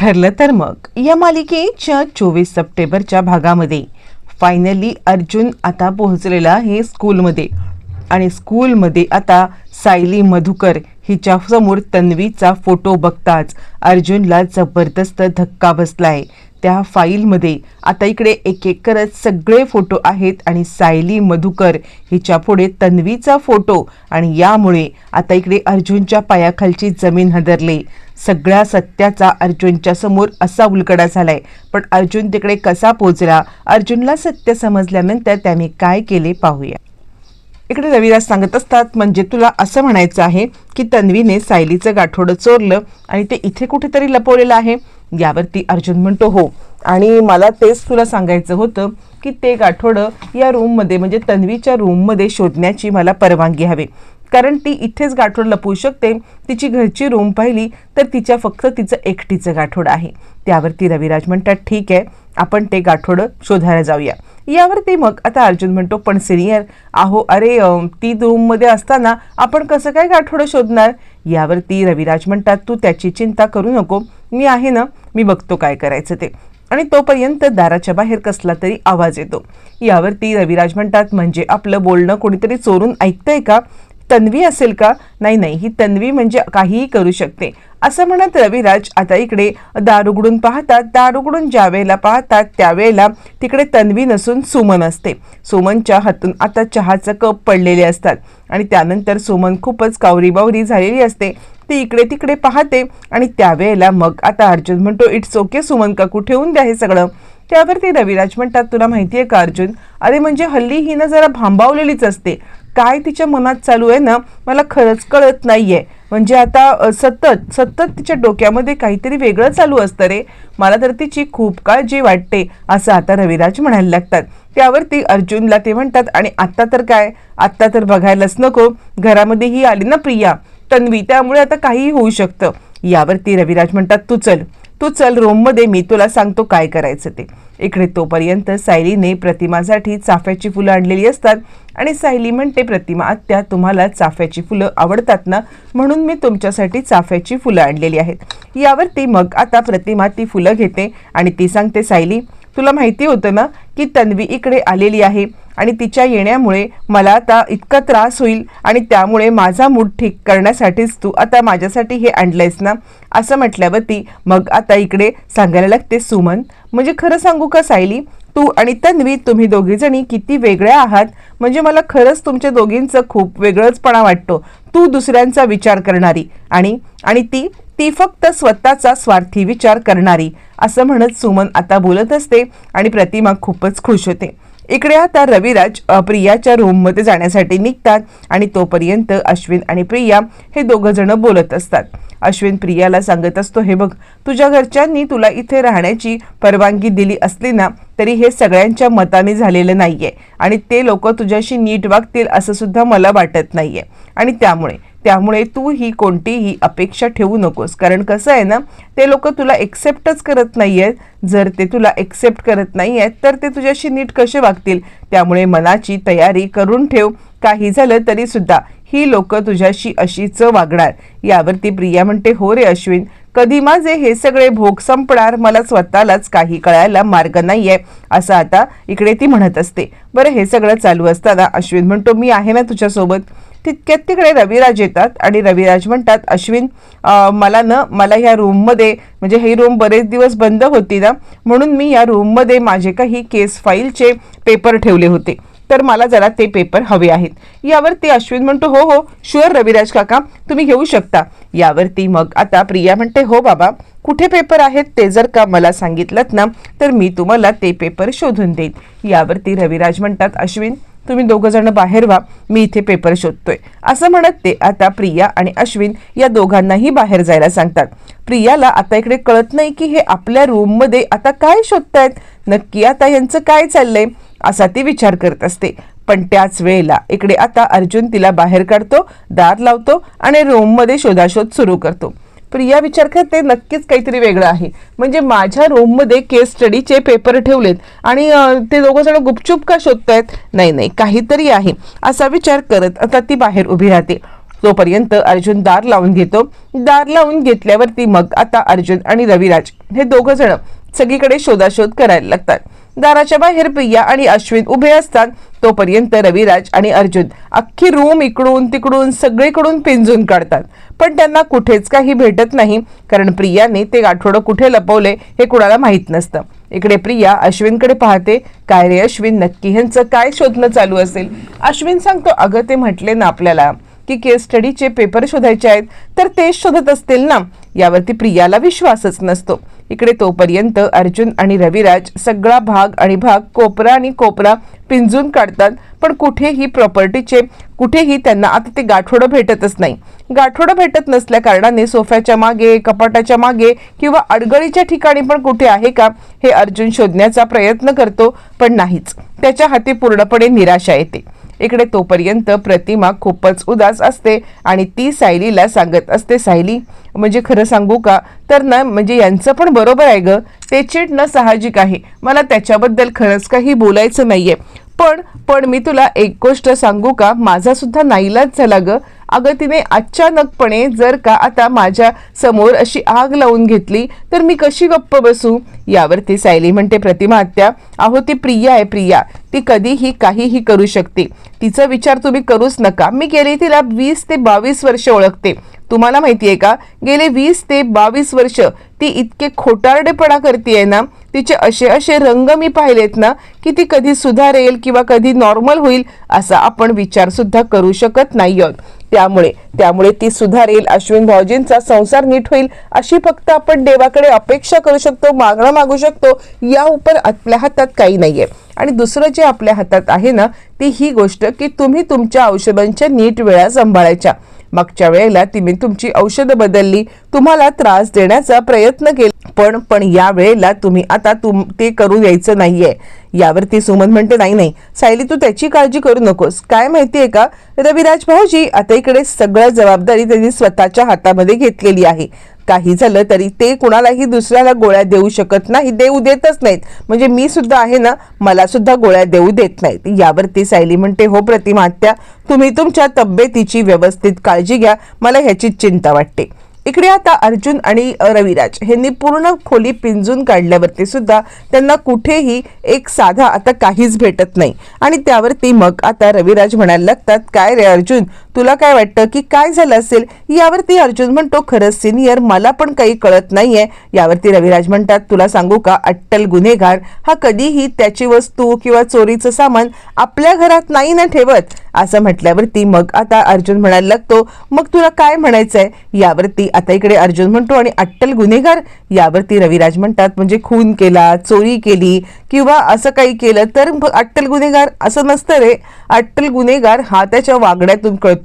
ठरलं तर मग. या मालिकेच्या चोवीस सप्टेंबरच्या भागामध्ये. फायनली अर्जुन आता पोहोचलेला आहे स्कूलमध्ये आणि स्कूलमध्ये आता सायली मधुकर हिच्या समोर तन्वीचा फोटो बघताच अर्जुनला जबरदस्त धक्का बसलाय. त्या फाईलमध्ये आता इकडे एक एक करत सगळे फोटो आहेत आणि सायली मधुकर हिच्या पुढे तन्वीचा फोटो आणि यामुळे आता इकडे अर्जुनच्या पायाखालची जमीन हदरली. सगळ्या सत्याचा अर्जुनच्या समोर असा उलगडा झालाय. पण अर्जुन तिकडे कसा पोचला? अर्जुनला सत्य समजल्यानंतर त्याने काय केले पाहूया. इकडे रविराज सांगत असतात म्हणजे तुला असं म्हणायचं आहे की तन्वीने सायलीचं गाठोडं चोरलं आणि ते इथे कुठेतरी लपवलेलं आहे? यावरती अर्जुन म्हणतो हो. आणि मला तेच तुला सांगायचं होतं की ते गाठोडं या रूममध्ये म्हणजे तन्वीच्या रूममध्ये शोधण्याची मला परवानगी हवी. कारण ती इथेच गाठोड लपवू शकते. तिची घरची रूम पाहिली तर तिच्या फक्त तिचं एकटीचं गाठोड आहे. त्यावरती रविराज म्हणतात ठीक आहे आपण ते गाठोडं शोधायला जाऊया. यावरती मग आता अर्जुन म्हणतो पण सिनियर आहो अरे ती रूममध्ये असताना आपण कसं काय गाठोडं शोधणार? यावरती रविराज म्हणतात तू त्याची चिंता करू नको. मी आहे ना मी बघतो काय करायचं ते. आणि तोपर्यंत दाराच्या बाहेर कसला तरी आवाज येतो. यावरती रविराज म्हणतात म्हणजे आपलं बोलणं कोणीतरी चोरून ऐकतंय का? तन्वी असेल का? नाही नाही. ही तन्वी म्हणजे काहीही करू शकते. असं म्हणत रविराज आता इकडे दार उघडून पाहतात. दार उघडून ज्या वेळेला पाहतात त्यावेळेला तिकडे तन्वी नसून सुमन असते. सुमनच्या हातून आता चहाचं कप पडलेले असतात आणि त्यानंतर सुमन खूपच कावरीबावरी झालेली असते. ती इकडे तिकडे पाहते आणि त्यावेळेला मग आता अर्जुन म्हणतो इट्स ओके सुमन काकू ठेवून द्या हे सगळं. त्यावरती रविराज म्हणतात तुला माहिती आहे का अर्जुन? अरे म्हणजे हल्ली ही ना जरा भांबावलेलीच असते. काय तिच्या मनात चालू आहे ना मला खरंच कळत नाही आहे म्हणजे आता सतत सतत तिच्या डोक्यामध्ये काहीतरी वेगळं चालू असतं रे. मला तर तिची खूप काळजी वाटते असं आता रविराज म्हणायला लागतात. त्यावरती अर्जुनला ते म्हणतात आणि आत्ता तर काय? आत्ता तर बघायलाच नको. घरामध्ये ही आली ना प्रिया. तन्वी त्यामुळे आता काहीही होऊ शकतं. यावरती रविराज म्हणतात तू चल. तू चल रोममध्ये मी तुला सांगतो काय करायचं ते. इकडे तोपर्यंत सायलीने प्रतिमासाठी चाफ्याची फुलं आणलेली असतात. आणि सायली म्हणते प्रतिमा आत्या तुम्हाला चाफ्याची फुलं आवडतात ना? म्हणून मी तुमच्यासाठी चाफ्याची फुलं आणलेली आहेत. यावरती मग आता प्रतिमा ती फुलं घेते आणि ती सांगते सायली तुला माहिती होतं ना की तन्वी इकडे आलेली आहे आणि तिच्या येण्यामुळे मला आता इतका त्रास होईल आणि त्यामुळे माझा मूड ठीक करण्यासाठीच तू आता माझ्यासाठी हे आणलंयस ना? असं म्हटल्यावरती मग आता इकडे सांगायला लागते सुमन म्हणजे खरं सांगू का सायली? तू आणि तन्वी तुम्ही दोघीजणी किती वेगळ्या आहात? म्हणजे मला खरंच तुमच्या दोघींचं खूप वेगळंचपणा वाटतो. तू दुसऱ्यांचा विचार करणारी आणि आणि ती ती फक्त स्वतःचा स्वार्थी विचार करणारी असं म्हणत सुमन आता बोलत असते आणि प्रतिमा खूपच खुश होते. इकडे आता रविराज प्रियाच्या रूममध्ये जाण्यासाठी निघतात आणि तोपर्यंत अश्विन आणि प्रिया हे दोघंजणं बोलत असतात. अश्विन प्रियाला सांगत असतो हे बघ तुझ्या घरच्यांनी तुला इथे राहण्याची परवानगी दिली असली ना तरी हे सगळ्यांच्या मताने झालेलं नाहीये आणि ते लोक तुझ्याशी नीट वागतील असं सुद्धा मला वाटत नाहीये. आणि त्यामुळे त्यामुळे तू ही कोणतीही अपेक्षा ठेवू नकोस. कारण कसं आहे ना ते लोक तुला एक्सेप्टच करत नाही आहेत जर ते तुला एक्सेप्ट करत नाही आहेत तर ते तुझ्याशी नीट कसे वागतील? त्यामुळे मनाची तयारी करून ठेव. काही झालं तरी सुद्धा ही लोक तुझ्याशी अशीच वागणार. यावरती प्रिया म्हणते हो रे अश्विन कधी माझे हे सगळे भोग संपणार? मला स्वतःलाच काही कळायला मार्ग नाहीये. असं आता इकडे ती म्हणत असते. बरं हे सगळं चालू असताना अश्विन म्हणतो मी आहे ना तुझ्यासोबत. तितक्यात तिकडे रविराज येतात आणि रविराज म्हणतात अश्विन मला ना मला ह्या रूममध्ये म्हणजे ही रूम बरेच दिवस बंद होती ना म्हणून मी या रूममध्ये माझे काही केस फाईलचे पेपर ठेवले होते. तर मला जरा ते पेपर हवे आहेत. यावरती अश्विन म्हणतो हो हो शुअर रविराज काका तुम्ही घेऊ शकता. यावरती मग आता प्रिया म्हणते हो बाबा कुठे पेपर आहेत ते जर का मला सांगितलं ना तर मी तुम्हाला ते पेपर शोधून देईन. यावरती रविराज म्हणतात अश्विन तुम्ही दोघंजणं बाहेर व्हा मी इथे पेपर शोधतोय. असं म्हणत ते आता प्रिया आणि अश्विन या दोघांनाही बाहेर जायला सांगतात. प्रियाला आता इकडे कळत नाही की हे आपल्या रूममध्ये आता काय शोधतायत? नक्की आता यांचं काय चाललंय? असा ती विचार करत असते. पण त्याच वेळेला इकडे आता अर्जुन तिला बाहेर काढतो दार लावतो आणि रूममध्ये शोधाशोध सुरू करतो. प्रिया विचार करते नक्कीच काहीतरी वेगळं आहे. म्हणजे माझ्या रूममध्ये केस स्टडीचे पेपर ठेवलेत आणि ते दोघं जण गुपचूप का शोधतायत? नाही नाही काहीतरी आहे असा विचार करत आता ती बाहेर उभी राहते. तोपर्यंत अर्जुन दार लावून घेतो. दार लावून घेतल्यावरती मग आता अर्जुन आणि रविराज हे दोघं जण सगळीकडे शोधाशोध करायला लागतात. दाराच्या बाहेर प्रिया आणि अश्विन उभे असतात. तोपर्यंत रविराज आणि अर्जुन अख्खी रूम इकडून तिकडून सगळीकडून पिंजून काढतात. पण त्यांना कुठेच काही भेटत नाही कारण प्रियाने ते गाठोडं कुठे लपवले हे कुणाला माहीत नसतं. इकडे प्रिया अश्विनकडे पाहते काय रे अश्विन नक्की ह्यांचं काय शोधणं चालू असेल? अश्विन सांगतो अगं ते म्हटले ना आपल्याला की केस स्टडीचे पेपर शोधायचे आहेत तर तेच शोधत असतील ना? यावरती प्रियाला विश्वासच नसतो. इकडे तोपर्यंत अर्जुन आणि रविराज सगळा भाग आणि भाग कोपरा आणि कोपरा पिंजून काढतात पण कुठेही प्रॉपर्टीचे कुठेही त्यांना आता ते गाठोडं भेटतच नाही. गाठोडं भेटत नसल्या कारणाने सोफ्याच्या मागे कपाटाच्या मागे किंवा अडगळीच्या ठिकाणी पण कुठे आहे का हे अर्जुन शोधण्याचा प्रयत्न करतो पण नाहीच. त्याच्या हाती पूर्णपणे निराशा येते. इकडे तोपर्यंत प्रतिमा खूपच उदास असते आणि ती सायलीला सांगत असते सायली म्हणजे खरं सांगू का? तर ना म्हणजे यांचं पण बरोबर आहे ग. ते चिडणं साहजिक आहे. मला त्याच्याबद्दल खरंच काही बोलायचं नाही आहे पण पण मी तुला एक गोष्ट सांगू का? माझा सुद्धा नाईलाज झाला गं. अगं तिने अचानकपणे जर का आता माझ्यासमोर अशी आग लावून घेतली तर मी कशी गप्प बसू? यावरती सायली म्हणते प्रतिमा आत्या अहो ती प्रिया आहे प्रिया. ती कधीही काहीही करू शकते. तिचा विचार तुम्ही करूच नका. मी गेली तिला वीस ते बावीस वर्ष ओळखते. तुम्हाला माहिती आहे का? गेले वीस ते बावीस वर्ष ती इतके खोटारडेपणा करते ना तिचे असे असे रंग मी पाहिलेत ना की ती कधी सुधारेल किंवा कधी नॉर्मल होईल असा आपण विचारसुद्धा करू शकत नाही आहोत त्यामुळे त्यामुळे ती सुधारेल अश्विन भाऊजींचा संसार नीट होईल अशी फक्त आपण देवाकडे अपेक्षा करू शकतो मागणं मागू शकतो या उपर आपल्या हातात काही नाहीये. आणि दुसरं जे आपल्या हातात आहे ना ती ही गोष्ट की तुम्ही तुमच्या औषधांच्या नीट वेळा सांभाळायच्या. मागच्या वेळेला तिने तुमची औषधं बदलली. तुम्हाला त्रास देण्याचा प्रयत्न केला. पण पण या वेळेला तुम्ही आता तुम ते करू यायचं नाहीये. यावरती सुमन म्हणते नाही नाही. सायली तू त्याची काळजी करू नकोस. काय माहितीये का? रविराज भाऊजी आता इकडे सगळ्या जबाबदारी त्यांनी स्वतःच्या हातामध्ये घेतलेली आहे. काही झालं तरी ते कुणालाही दुसऱ्याला गोळ्या देऊ शकत नाही देऊ देतच नाहीत. म्हणजे मी सुद्धा आहे ना मला सुद्धा गोळ्या देऊ देत नाहीत. यावरती सायली म्हणते हो प्रतिमा आत्या तुम्ही तुमच्या तब्येतीची व्यवस्थित काळजी घ्या मला ह्याची चिंता वाटते. इकडे आता अर्जुन आणि रविराज यांनी पूर्ण खोली पिंजून काढल्यावरती सुद्धा त्यांना कुठेही एक साधा आता काहीच भेटत नाही. आणि त्यावरती मग आता रविराज म्हणायला लागतात काय रे अर्जुन तुला काय वाटतं की काय झालं असेल? यावरती अर्जुन म्हणतो खरंच सिनियर मला पण काही कळत नाहीये. यावरती रविराज म्हणतात तुला सांगू का अट्टल गुन्हेगार हा कधीही त्याची वस्तू किंवा चोरीचं सामान आपल्या घरात नाही ना ठेवत? असं म्हटल्यावरती मग आता अर्जुन म्हणायला लागतो मग तुला काय म्हणायचंय? यावरती आता इकडे अर्जुन म्हणतो आणि अट्टल गुन्हेगार? यावरती रविराज म्हणतात म्हणजे खून केला चोरी केली किंवा असं काही केलं तर मग अट्टल गुन्हेगार असं नसतं रे. अट्टल गुन्हेगार हा त्याच्या वागण्यातून कळतो.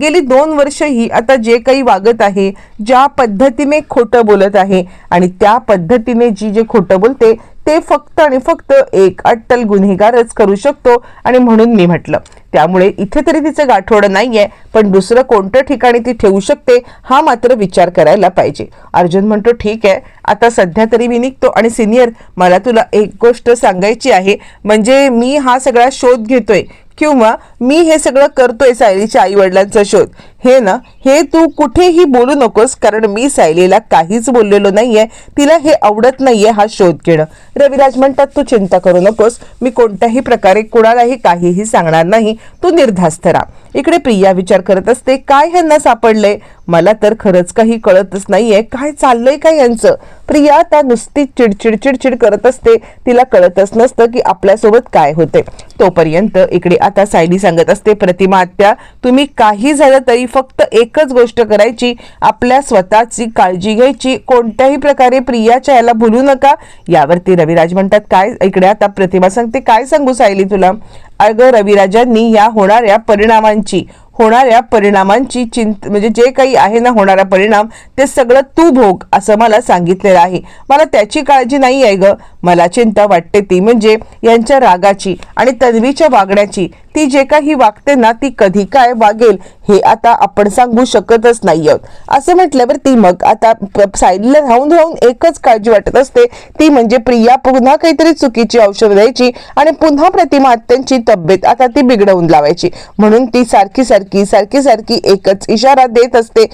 गेली दोन वर्ष ही आता जे काही वागत आहे ज्या पद्धतीने खोटं बोलत आहे आणि त्या पद्धतीने जी जे खोटं बोलते ते फक्त आणि फक्त एक अट्टल गुन्हेगारच करू शकतो आणि म्हणून मी म्हटलं. त्यामुळे इथे तरी तिचं गाठोडं नाहीये पण दुसरं कोणत्या ठिकाणी ती ठेवू शकते हा मात्र विचार करायला पाहिजे. अर्जुन म्हणतो ठीक आहे आता सध्या तरी मी निघतो आणि सिनियर मला तुला एक गोष्ट सांगायची आहे. म्हणजे मी हा सगळा शोध घेतोय किंवा मी हे सगळं करतोय सायलीच्या आई वडिलांचा शोध. हे ना हे तू कुठेही बोलू नकोस कारण मी सायलीला काहीच बोललेलो नाहीये. तिला हे आवडत नाहीये हा शोध घेणं. रविराज म्हणतात तू चिंता करू नकोस. मी कोणत्याही प्रकारे कुणालाही काहीही सांगणार नाही. तू निर्धास्त राहा. इकडे प्रिया विचार करत असते काय ह्यांना सापडलंय? मला तर खरंच काही कळतच नाहीये. काय चाललंय काय यांचं? प्रिया आता नुसती चिडचिड चिडचिड करत असते. तिला कळतच नसतं की आपल्यासोबत काय होते. तोपर्यंत इकडे आता सायली सांगत असते प्रतिमा आत्या तुम्ही काही झालं तरी फक्त एकच गोष्ट करायची. आपल्या स्वतःची काळजी घ्यायची. कोणत्याही प्रकारे प्रियाच्या याला भुलू नका. यावरती रविराज म्हणतात काय इकडे आता प्रतिमा सांगते काय सांगू सायली तुला? अगं रविराजांनी या होणाऱ्या परिणामांची होणाऱ्या परिणामांची चिंत म्हणजे जे काही आहे ना होणारा परिणाम ते सगळं तू भोग असं मला सांगितलेलं आहे. मला त्याची काळजी नाही आहे ग. मला चिंता वाटते ती. म्हणजे यांच्या रागाची आणि तन्वीच्या वागण्याची ती जे काही वागते ना ती कधी काय वागेल हे आता आपण सांगू शकतच नाही आहोत असं म्हटल्यावरती मग आता साईडला राहून राहून एकच काळजी वाटत असते. ती म्हणजे प्रिया पुन्हा काहीतरी चुकीची औषध द्यायची आणि पुन्हा प्रतिमा त्यांची तब्येत आता ती बिघडवून लावायची. म्हणून ती सारखी सारखी सारखी सारखी एकच इशारा देत असते.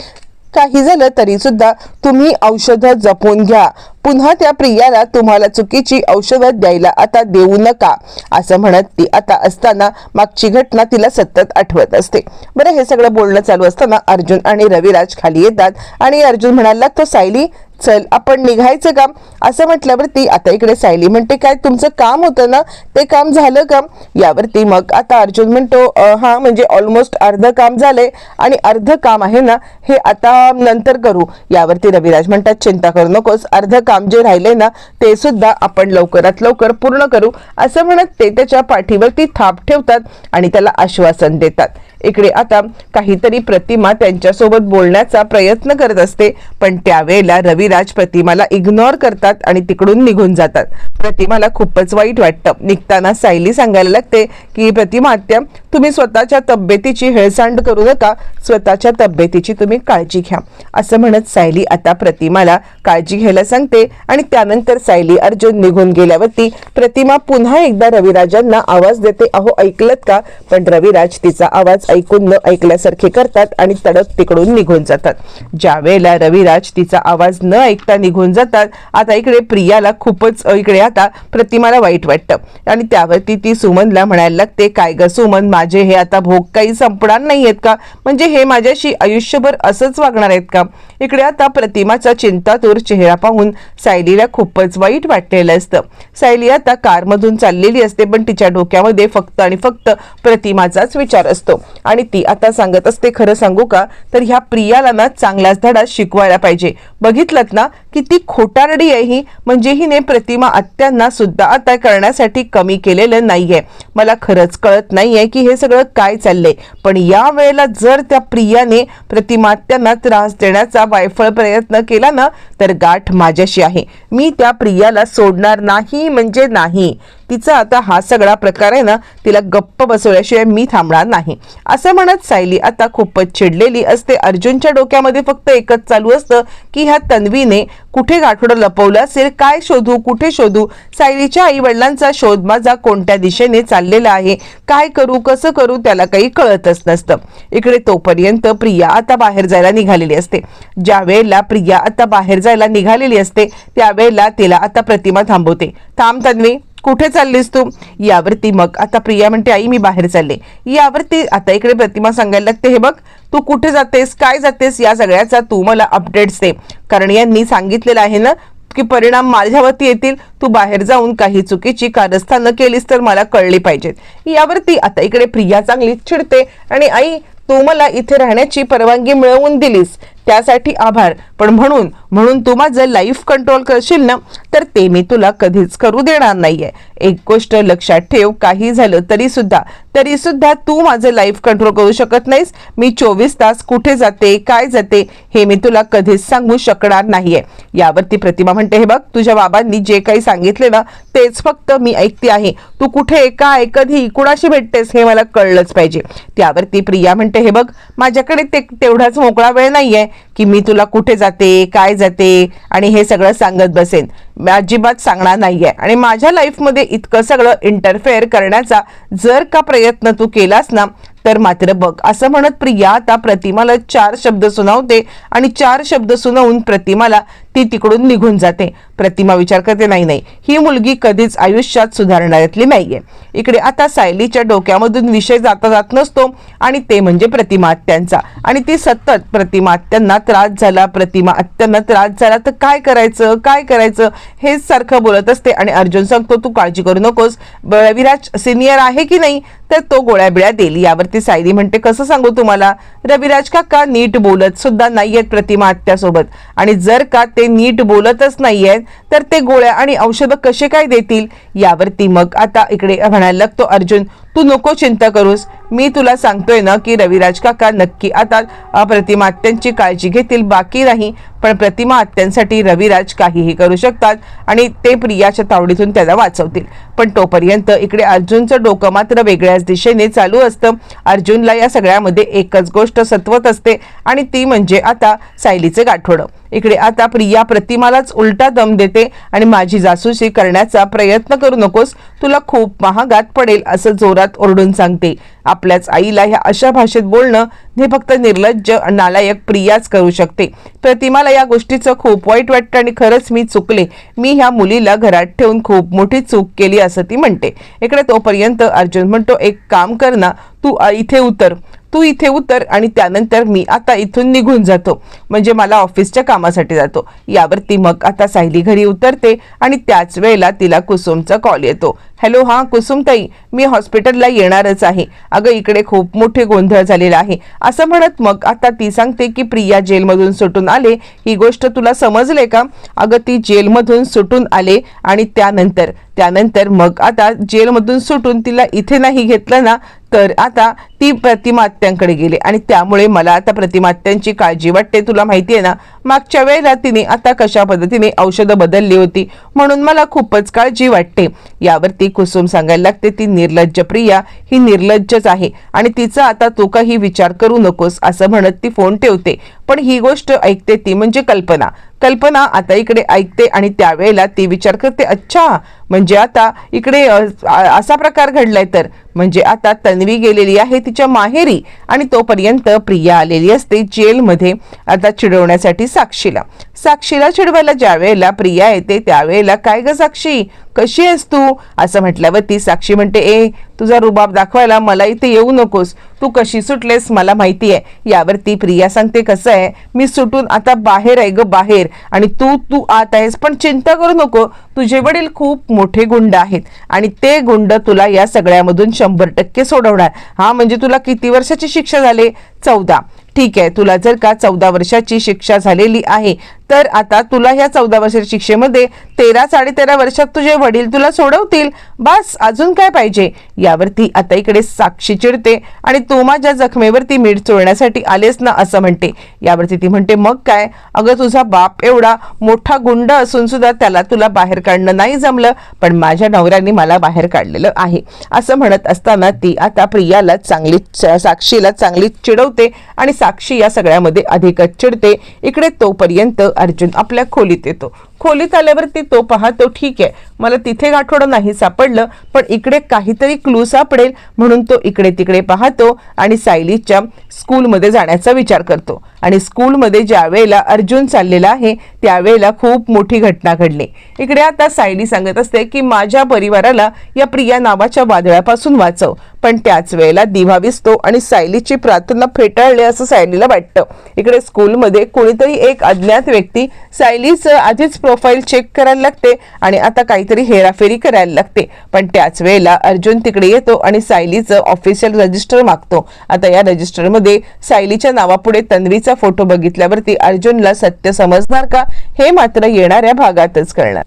काही झालं तरी सुद्धा तुम्ही औषधं जपून घ्या. पुन्हा त्या प्रियाला तुम्हाला चुकीची औषधं द्यायला आता देऊ नका असं म्हणत ती आता असताना मागची घटना तिला सतत आठवत असते. बरं हे सगळं बोलणं चालू असताना अर्जुन आणि रविराज खाली येतात आणि अर्जुन म्हणाला तो सायली चल आपण निघायचं काम असं म्हटल्यावरती आता इकडे सायली म्हणते काय तुमचं काम होतं ना? ते काम झालं का यावरती मग आता अर्जुन म्हणतो हा म्हणजे ऑलमोस्ट अर्ध काम झालंय आणि अर्ध काम आहे ना हे आता नंतर करू. यावरती रविराज म्हणतात चिंता करू नकोस अर्ध काम जे राहिले ना ते सुद्धा आपण लवकरात लवकर पूर्ण करू. असं म्हणत ते त्याच्या पाठीवरती थाप ठेवतात आणि त्याला आश्वासन देतात. इकडे आता काहीतरी प्रतिमा त्यांच्यासोबत बोलण्याचा प्रयत्न करत असते. पण त्यावेळेला रविराज प्रतिमाला इग्नोर करतात आणि तिकडून निघून जातात. प्रतिमाला खूपच वाईट वाटतं. निघताना सायली सांगायला लागते की प्रतिमा आत्या तुम्ही स्वतःच्या तब्येतीची हेळसांड करू नका. स्वतःच्या तब्येतीची तुम्ही काळजी घ्या. असं म्हणत सायली आता प्रतिमाला काळजी घ्यायला सांगते आणि त्यानंतर सायली अर्जुन निघून गेल्यावरती प्रतिमा पुन्हा एकदा रविराजांना आवाज देते अहो ऐकलत का? पण रविराज तिचा आवाज ऐकून न ऐकल्यासारखे करतात आणि तडक तिकडून निघून जातात. ज्यावेळेला रविराज तिचा आवाज न ऐकता निघून जातात आता इकडे प्रियाला खूपच इकडे आता प्रतिमाला वाईट वाटतं. आणि त्यावरती ती सुमनला म्हणायला लागते काय ग सुमन माझे हे आता भोग काही संपणार नाही आहेत का? म्हणजे हे माझ्याशी आयुष्यभर असंच वागणार आहेत का? इकडे आता प्रतिमाचा चिंतातूर चेहरा पाहून सायलीला खूपच वाईट वाटलेलं असतं. सायली आता कारमधून चाललेली असते पण तिच्या डोक्यामध्ये फक्त आणि फक्त प्रतिमाचाच विचार असतो. आणि ती आता सांगत असते खरं सांगू का? तर ह्या प्रियाला ना चांगलाच धडा शिकवायला पाहिजे. बघितलं ना किती खोटारडी आहे ही म्हणजे हिने प्रतिमा आत्यांना सुद्धा आता करण्यासाठी कमी केलेलं नाहीये. मला खरंच कळत नाहीये की हे सगळं काय चाललंय. पण या वेळेला जर त्या प्रियाने प्रतिमा आत्यांना त्रास देण्याचा वायफळ प्रयत्न केला ना तर गाठ माझ्याशी आहे. मी त्या प्रियाला सोडणार नाही म्हणजे नाही. तिचा आता हा सगळा प्रकार आहे ना तिला गप्प बसवल्याशिवाय मी थांबणार नाही. असं म्हणत सायली आता खूपच चिडलेली असते. अर्जुनच्या डोक्यामध्ये फक्त एकच चालू असतं की ह्या तन्वीने कुठे गाठोडं लपवलं असेल काय शोधू कुठे शोधू? सायलीच्या आई वडिलांचा शोध माझा कोणत्या दिशेने चाललेला आहे? काय करू कसं करू त्याला काही कळतच नसतं. इकडे तोपर्यंत प्रिया आता बाहेर जायला निघालेली असते. ज्या वेळेला प्रिया आता बाहेर जायला निघालेली असते त्यावेळेला तिला आता प्रतिमा थांबवते. थांब तन्वी कुठे चाललीस तू? यावरती मग आता प्रिया म्हणते आई मी बाहेर चालले. यावरती आता इकडे प्रतिमा सांगायला लागते हे बघ तू कुठे जातेस काय जातेस या सगळ्याचा तू मला अपडेट्स दे. कारण यांनी सांगितलेलं आहे ना की परिणाम माझ्यावरती येतील तू बाहेर जाऊन काही चुकीची कारस्थानं केलीस तर मला कळली पाहिजेत. यावरती आता इकडे प्रिया चांगली चिडते आणि आई तू मला इथे राहण्याची परवानगी मिळवून दिलीस. त्यासाठी आभार. पण म्हणून म्हणून तू माझं लाईफ कंट्रोल करशील ना तर ते मी तुला कधीच करू देणार नाहीये. एक गोष्ट लक्षात ठेव काही झालं तरी सुद्धा. तरी सुद्धा तू माझं लाईफ कंट्रोल करू शकत नाहीस. मी चोवीस तास कुठे जाते काय जाते हे मी तुला कधीच सांगू शकणार नाहीये. यावरती प्रतिमा म्हणते हे बघ तुझ्या बाबांनी जे काही सांगितले ना तेच फक्त मी ऐकते आहे. तू कुठे काय कधी कुणाशी भेटतेस हे मला कळलंच पाहिजे. त्यावरती प्रिया म्हणते हे बघ माझ्याकडे ते तेवढाच मोकळा वेळ नाहीये. की मी तुला कुठे जाते काय जाते आणि हे सगळं सांगत बसेन. मी अजिबात सांगणार नाहीये. आणि माझ्या लाईफमध्ये इतकं सगळं इंटरफेअर करण्याचा जर का प्रयत्न तू केलास ना तर मात्र बघ. असं म्हणत प्रिया आता प्रतिमाला चार शब्द सुनावते आणि चार शब्द सुनावून प्रतिमाला ती तिकडून निघून जाते. प्रतिमा विचार करते नाही नाही ही मुलगी कधीच आयुष्यात सुधारणाऱ्यातली नाहीये. इकडे आता सायलीच्या डोक्यामधून विषय जाता जात नसतो आणि ते म्हणजे प्रतिमा आत्यांचा. आणि ती सतत प्रतिमा आत्यांना त्रास झाला प्रतिमा आत्यांना त्रास झाला तर काय करायचं काय करायचं? हेच सारखं बोलत असते आणि अर्जुन सांगतो तू काळजी करू नकोस. रविराज सिनियर आहे की नाही? तर तो गोळ्या बिळ्या देईल. यावरती सायली म्हणते कसं सांगू तुम्हाला? रविराज काका नीट बोलत सुद्धा नाहीयेत प्रतिमा आत्यासोबत. आणि जर का ते नीट बोलतच नाहीयेत तर ते गोळ्या आणि औषधं कसे काय देतील? यावरती मग आता इकडे म्हणायला लागतो अर्जुन. तू नको चिंता करूस. मी तुला सांगतोय ना की रविराज काका नक्की आता अप्रतिमा प्रतिमा आत्यांची काळजी घेतील बाकी नाही. पण प्रतिमा आत्यांसाठी रविराज काहीही करू शकतात आणि ते प्रियाच्या तावडीतून त्याला वाचवतील. पण तोपर्यंत इकडे अर्जुनचं डोकं मात्र वेगळ्याच दिशेने चालू असतं. अर्जुनला या सगळ्यामध्ये एकच गोष्ट सत्वत असते आणि ती म्हणजे आता सायलीचे गाठोडं. इकडे आता प्रिया प्रतिमालाच उलटा दम देते आणि माझी जासूसी करण्याचा प्रयत्न करू नकोस. तुला खूप महागात पडेल असं जोरात ओरडून सांगते. आपल्याच आईला ह्या अशा भाषेत बोलणं हे फक्त निर्लज्ज नालायक प्रियाच करू शकते. प्रतिमाला या गोष्टीचं खूप वाईट वाटतं आणि खरंच मी चुकले. मी ह्या मुलीला घरात ठेवून खूप मोठी चूक केली असं ती म्हणते. इकडे तोपर्यंत अर्जुन म्हणतो एक काम कर ना तू इथे उतर. तू इथे उतर आणि त्यानंतर मी आता इथून निघून जातो. म्हणजे मला ऑफिसच्या कामासाठी जातो. यावरती मग आता सायली घरी उतरते आणि त्याच वेळेला तिला कुसुमचा कॉल येतो. हॅलो हां कुसुमताई मी हॉस्पिटलला येणारच आहे. अगं इकडे खूप मोठे गोंधळ झालेला आहे. असं म्हणत मग आता ती सांगते की प्रिया जेलमधून सुटून आले. ही गोष्ट तुला समजले का? अगं ती जेलमधून सुटून आले आणि त्यानंतर त्यानंतर मग आता जेलमधून सुटून तिला इथे नाही घेतलं ना तर आता ती प्रतिमात्यांकडे गेली आणि त्यामुळे मला आता प्रतिमात्यांची काळजी वाटते. तुला माहिती आहे ना मागच्या वेळेला तिने आता कशा पद्धतीने औषधं बदलली होती म्हणून मला खूपच काळजी वाटते. यावरती कुसुम सांगायला लागते ती निर्लज्ज प्रिया ही निर्लज्जच आहे आणि तिचा आता तू काही विचार करू नकोस असं म्हणत ती फोन ठेवते. पण ही गोष्ट ऐकते ती म्हणजे कल्पना. कल्पना आता इकडे ऐकते आणि त्यावेळेला ती विचार करते अच्छा म्हणजे आता इकडे असा प्रकार घडलाय तर. म्हणजे आता तन्वी गेलेली आहे तिच्या माहेरी आणि तोपर्यंत प्रिया आलेली असते जेलमध्ये आता चिडवण्यासाठी साक्षीला. साक्षीला चिडवायला ज्या वेळेला प्रिया येते त्यावेळेला काय ग साक्षी? कशी आहेस तू? असं म्हटल्यावर ती साक्षी म्हणते ए तुझा रुबाब दाखवायला मला इथे येऊ नकोस. तू कशी सुटलेस मला माहिती आहे यावरती प्रिया सांगते कसं आहे? मी सुटून आता बाहेर आहे ग बाहेर. आणि तू तू आत आहेस पण चिंता करू नको. तुझे वडील खूप मोठे गुंड आहेत. आणि ते गुंड तुला या सगळ्यामधून शंभर टक्के सोडवणार. हा म्हणजे तुला किती वर्षाची शिक्षा झाली? चौदा. ठीक आहे तुला जर का चौदा वर्षाची शिक्षा झालेली आहे तर आता तुला ह्या चौदा वर्षाच्या शिक्षेमध्ये तेरा साडेतेरा वर्षात तुझे वडील तुला सोडवतील. बस अजून काय पाहिजे? यावरती आता इकडे साक्षी चिडते आणि तू माझ्या जखमेवरती मीठ चोळण्यासाठी आलेस ना असं म्हणते. यावरती ती म्हणते मग काय? अगं तुझा बाप एवढा मोठा गुंड असून सुद्धा त्याला तुला बाहेर काढणं नाही जमलं. पण माझ्या नवऱ्याने मला बाहेर काढलेलं आहे. असं म्हणत असताना ती आता प्रियाला चांगली साक्षीला चांगली चिडवते आणि साक्षी या सगळ्यामध्ये अधिकच चिडते. इकडे तोपर्यंत अर्जुन आपल्या खोलीत येतो. खोलीत आल्यावरती तो पाहतो ठीक आहे मला तिथे गाठोडं नाही सापडलं पण इकडे काहीतरी क्लू सापडेल म्हणून तो इकडे तिकडे पाहतो आणि सायलीच्या स्कूलमध्ये जाण्याचा विचार करतो. आणि स्कूलमध्ये ज्या वेळेला अर्जुन चाललेला आहे त्यावेळेला खूप मोठी घटना घडली. इकडे आता सायली सांगत असते की माझ्या परिवाराला या प्रिया नावाच्या वादळापासून वाचव पण त्याच वेळेला दिवा विसतो आणि सायलीची प्रार्थना फेटाळली असं सायलीला वाटतं. इकडे स्कूलमध्ये कोणीतरी एक अज्ञात व्यक्ती सायलीचं आधीच प्रोफाईल चेक करायला लागते आणि आता काहीतरी हेराफेरी करायला लागते. पण त्याच वेळेला अर्जुन तिकडे येतो आणि सायलीचं ऑफिशियल रजिस्टर मागतो. आता या रजिस्टरमध्ये सायलीच्या नावापुढे तन्वीचा फोटो बघितल्यावरती अर्जुनला सत्य समजणार का हे मात्र येणाऱ्या भागातच कळणार.